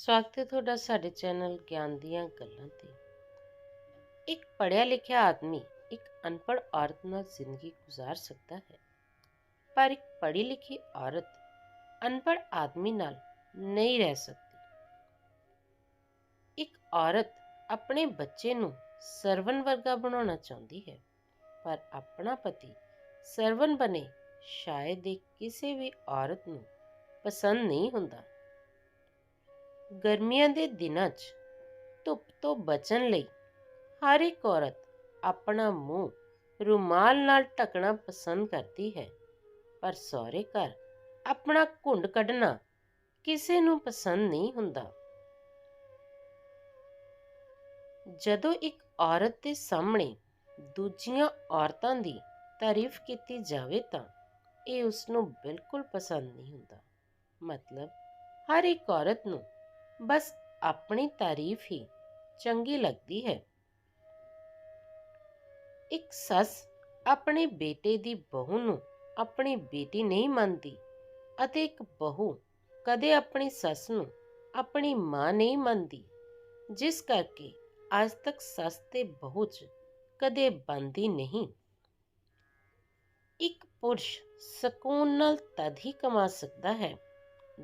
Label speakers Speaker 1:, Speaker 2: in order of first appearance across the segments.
Speaker 1: ਸਵਾਗਤ ਹੈ ਤੁਹਾਡਾ ਸਾਡੇ ਚੈਨਲ ਗਿਆਨ ਦੀਆਂ ਗੱਲਾਂ ਤੇ। ਇੱਕ ਪੜ੍ਹਿਆ ਲਿਖਿਆ ਆਦਮੀ ਇੱਕ ਅਨਪੜ੍ਹ ਔਰਤ ਨਾਲ ਜ਼ਿੰਦਗੀ ਗੁਜ਼ਾਰ ਸਕਦਾ ਹੈ, ਪਰ ਇੱਕ ਪੜ੍ਹੀ ਲਿਖੀ ਔਰਤ ਅਨਪੜ੍ਹ ਆਦਮੀ ਨਾਲ ਨਹੀਂ ਰਹਿ ਸਕਦੀ। ਇੱਕ ਔਰਤ ਆਪਣੇ ਬੱਚੇ ਨੂੰ ਸਰਵਨ ਵਰਗਾ ਬਣਾਉਣਾ ਚਾਹੁੰਦੀ ਹੈ, ਪਰ ਆਪਣਾ ਪਤੀ ਸਰਵਨ ਬਣੇ ਸ਼ਾਇਦ ਇਹ ਕਿਸੇ ਵੀ ਔਰਤ ਨੂੰ ਪਸੰਦ ਨਹੀਂ ਹੁੰਦਾ। ਗਰਮੀਆਂ ਦੇ ਦਿਨਾਂ 'ਚ ਧੁੱਪ ਤੋਂ ਬਚਣ ਲਈ ਹਰ ਇੱਕ ਔਰਤ ਆਪਣਾ ਮੂੰਹ ਰੁਮਾਲ ਨਾਲ ਢੱਕਣਾ ਪਸੰਦ ਕਰਦੀ ਹੈ। ਪਰ ਸਹੁਰੇ ਘਰ ਆਪਣਾ ਘੁੰਡ ਕੱਢਣਾ ਕਿਸੇ ਨੂੰ ਪਸੰਦ ਨਹੀਂ ਹੁੰਦਾ। ਜਦੋਂ ਇੱਕ ਔਰਤ ਦੇ ਸਾਹਮਣੇ ਦੂਜੀਆਂ ਔਰਤਾਂ ਦੀ ਤਾਰੀਫ ਕੀਤੀ ਜਾਵੇ ਤਾਂ ਇਹ ਉਸ ਨੂੰ ਬਿਲਕੁਲ ਪਸੰਦ ਨਹੀਂ ਹੁੰਦਾ। ਮਤਲਬ ਹਰ ਇੱਕ ਔਰਤ ਨੂੰ ਬਸ ਆਪਣੀ ਤਾਰੀਫ ਹੀ ਚੰਗੀ ਲੱਗਦੀ ਹੈ। ਇੱਕ ਸੱਸ ਆਪਣੇ ਬੇਟੇ ਦੀ ਬਹੂ ਨੂੰ ਆਪਣੀ ਬੇਟੀ ਨਹੀਂ ਮੰਨਦੀ ਅਤੇ ਇੱਕ ਬਹੂ ਕਦੇ ਆਪਣੀ ਸੱਸ ਨੂੰ ਆਪਣੀ ਮਾਂ ਨਹੀਂ ਮੰਨਦੀ, ਜਿਸ ਕਰਕੇ ਅੱਜ ਤੱਕ ਸੱਸ ਤੇ ਬਹੂ 'ਚ ਕਦੇ ਬੰਦੀ ਨਹੀਂ। ਇੱਕ ਪੁਰਸ਼ ਸਕੂਨ ਨਾਲ ਤਦ ਹੀ ਕਮਾ ਸਕਦਾ ਹੈ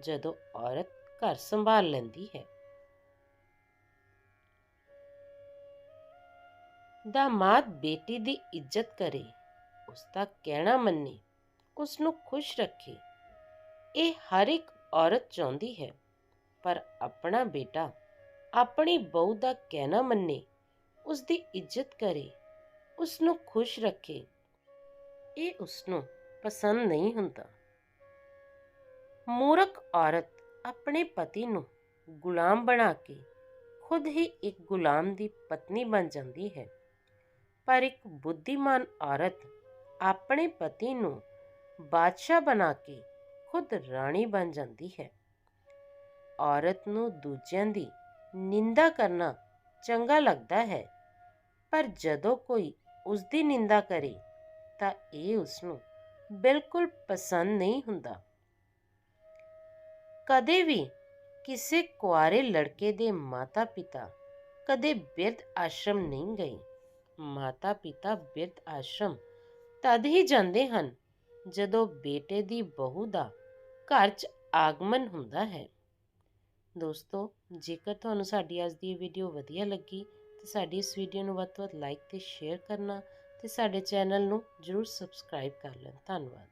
Speaker 1: ਜਦੋਂ ਔਰਤ ਘਰ ਸੰਭਾਲ ਲੈਂਦੀ ਹੈ। ਦਾਮਾਦ ਬੇਟੀ ਦੀ ਇੱਜ਼ਤ ਕਰੇ, ਉਸ ਦਾ ਕਹਿਣਾ ਮੰਨੇ, ਉਸ ਨੂੰ ਖੁਸ਼ ਰੱਖੇ। ਇਹ ਹਰ ਇੱਕ ਔਰਤ ਚਾਹੁੰਦੀ ਹੈ, ਪਰ ਆਪਣਾ ਬੇਟਾ ਆਪਣੀ ਬਹੂ ਦਾ ਕਹਿਣਾ ਮੰਨੇ, ਉਸ ਦੀ ਇੱਜ਼ਤ ਕਰੇ, ਉਸ ਨੂੰ ਖੁਸ਼ ਰੱਖੇ। ਇਹ ਉਸ ਨੂੰ ਪਸੰਦ ਨਹੀਂ ਹੁੰਦਾ। ਮੂਰਖ ਔਰਤ ਆਪਣੇ ਪਤੀ ਨੂੰ ਗੁਲਾਮ ਬਣਾ ਕੇ ਖੁਦ ਹੀ ਇੱਕ ਗੁਲਾਮ ਦੀ ਪਤਨੀ ਬਣ ਜਾਂਦੀ ਹੈ। ਪਰ ਇੱਕ ਬੁੱਧੀਮਾਨ ਔਰਤ ਆਪਣੇ ਪਤੀ ਨੂੰ ਬਾਦਸ਼ਾਹ ਬਣਾ ਕੇ ਖੁਦ ਰਾਣੀ ਬਣ ਜਾਂਦੀ ਹੈ। ਔਰਤ ਨੂੰ ਦੂਜਿਆਂ ਦੀ ਨਿੰਦਾ ਕਰਨਾ ਚੰਗਾ ਲੱਗਦਾ ਹੈ, ਪਰ ਜਦੋਂ ਕੋਈ ਉਸ ਦੀ ਨਿੰਦਾ ਕਰੇ ਤਾਂ ਇਹ ਉਸ ਨੂੰ ਬਿਲਕੁਲ ਪਸੰਦ ਨਹੀਂ ਹੁੰਦਾ। ਕਦੇ ਵੀ ਕਿਸੇ ਕੁਆਰੇ ਲੜਕੇ ਦੇ ਮਾਤਾ-ਪਿਤਾ ਕਦੇ ਬਿਰਧ ਆਸ਼ਰਮ ਨਹੀਂ ਗਏ ਮਾਤਾ-ਪਿਤਾ ਬਿਰਧ ਆਸ਼ਰਮ ਤਦ ਹੀ ਜਾਂਦੇ ਹਨ ਜਦੋਂ ਬੇਟੇ ਦੀ ਬਹੂ ਦਾ ਘਰ 'ਚ ਆਗਮਨ ਹੁੰਦਾ ਹੈ। ਦੋਸਤੋ, ਜੇਕਰ ਤੁਹਾਨੂੰ ਸਾਡੀ ਅੱਜ ਦੀ ਵੀਡੀਓ ਵਧੀਆ ਲੱਗੀ ਤਾਂ ਸਾਡੀ ਇਸ ਵੀਡੀਓ ਨੂੰ ਵੱਧ ਤੋਂ ਵੱਧ ਲਾਈਕ ਤੇ ਸ਼ੇਅਰ ਕਰਨਾ ਤੇ ਸਾਡੇ ਚੈਨਲ ਨੂੰ ਜਰੂਰ ਸਬਸਕ੍ਰਾਈਬ ਕਰ ਲੈਣ। ਧੰਨਵਾਦ।